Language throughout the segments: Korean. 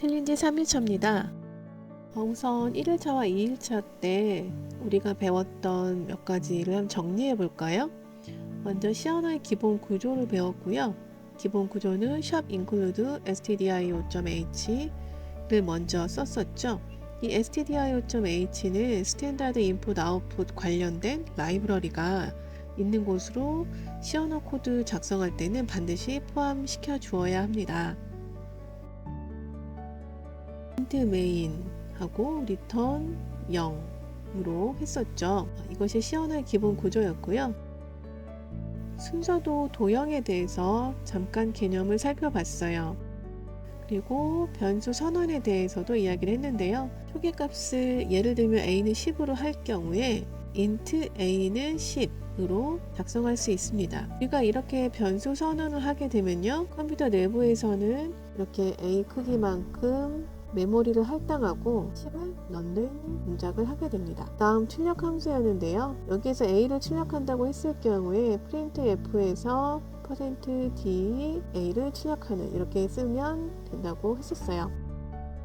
챌린지 3일차입니다. 우선 1일차와 2일차 때 우리가 배웠던 몇 가지를 한번 정리해 볼까요? 먼저 시어나의 기본 구조를 배웠고요. 기본 구조는 샵 include stdio.h를 먼저 썼었죠. 이 stdio.h는 스탠다드 인풋 아웃풋 관련된 라이브러리가 있는 곳으로 시어너 코드 작성할 때는 반드시 포함시켜 주어야 합니다. 인트 메인 하고 리턴 0으로 했었죠. 이것이 시어너의 기본 구조였고요. 순서도 도형에 대해서 잠깐 개념을 살펴봤어요. 그리고 변수 선언에 대해서도 이야기를 했는데요. 초기값을 예를 들면 a는 10으로 할 경우에 int a는 10으로 작성할 수 있습니다. 우리가 이렇게 변수 선언을 하게 되면요. 컴퓨터 내부에서는 이렇게 a 크기만큼 메모리를 할당하고 10을 넣는 동작을 하게 됩니다. 다음 출력 함수였는데요. 여기에서 a를 출력한다고 했을 경우에 printf에서 %d a를 출력하는 이렇게 쓰면 된다고 했었어요.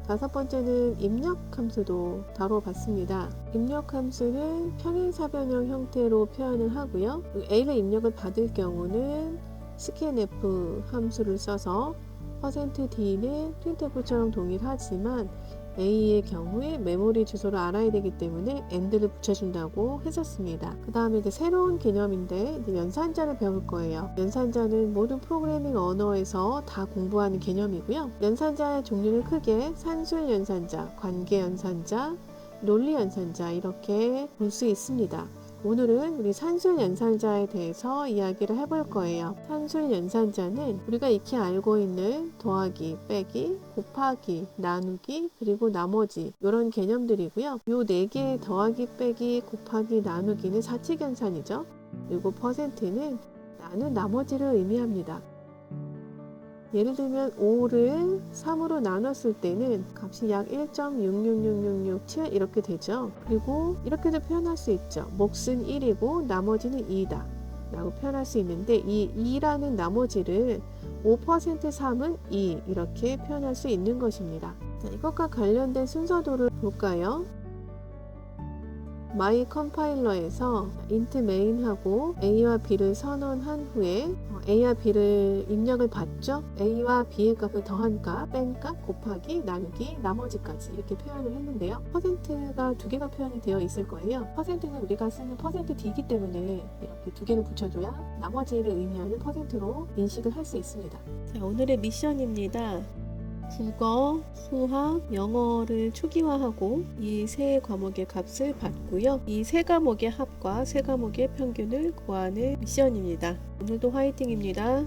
다섯 번째는 입력 함수도 다뤄봤습니다. 입력 함수는 평행사변형 형태로 표현을 하고요. a를 입력을 받을 경우는 scanf 함수를 써서 %d는 printf처럼 동일하지만 a의 경우에 메모리 주소를 알아야 되기 때문에 and를 붙여준다고 했었습니다. 그 다음에 이제 새로운 개념인데 이제 연산자를 배울 거예요. 연산자는 모든 프로그래밍 언어에서 다 공부하는 개념이고요. 연산자의 종류를 크게 산술 연산자, 관계 연산자, 논리 연산자 이렇게 볼 수 있습니다. 오늘은 우리 산술 연산자에 대해서 이야기를 해볼 거예요. 산술 연산자는 우리가 익히 알고 있는 더하기, 빼기, 곱하기, 나누기, 그리고 나머지 이런 개념들이고요. 이네 개의 더하기, 빼기, 곱하기, 나누기는 사칙 연산이죠. 그리고 퍼센트는 나는 나머지를 의미합니다. 예를 들면 5를 3으로 나눴을 때는 값이 약 1.666667 이렇게 되죠. 그리고 이렇게도 표현할 수 있죠. 몫은 1이고 나머지는 2다. 라고 표현할 수 있는데 이 2라는 나머지를 5% 3은 2 이렇게 표현할 수 있는 것입니다. 자, 이것과 관련된 순서도를 볼까요? 마이 컴파일러에서 int main하고 a와 b를 선언한 후에 어, a와 b를 입력을 받죠. a와 b의 값을 더한 값, 뺀 값, 곱하기, 나누기, 나머지까지 이렇게 표현을 했는데요. 퍼센트가 두 개가 표현이 되어 있을 거예요. 퍼센트는 우리가 쓰는 퍼센트 d이기 때문에 이렇게 두 개를 붙여줘야 나머지를 의미하는 퍼센트로 인식을 할 수 있습니다. 자, 오늘의 미션입니다. 국어, 수학, 영어를 초기화하고 이 세 과목의 값을 받고요. 이 세 과목의 합과 세 과목의 평균을 구하는 미션입니다. 오늘도 화이팅입니다.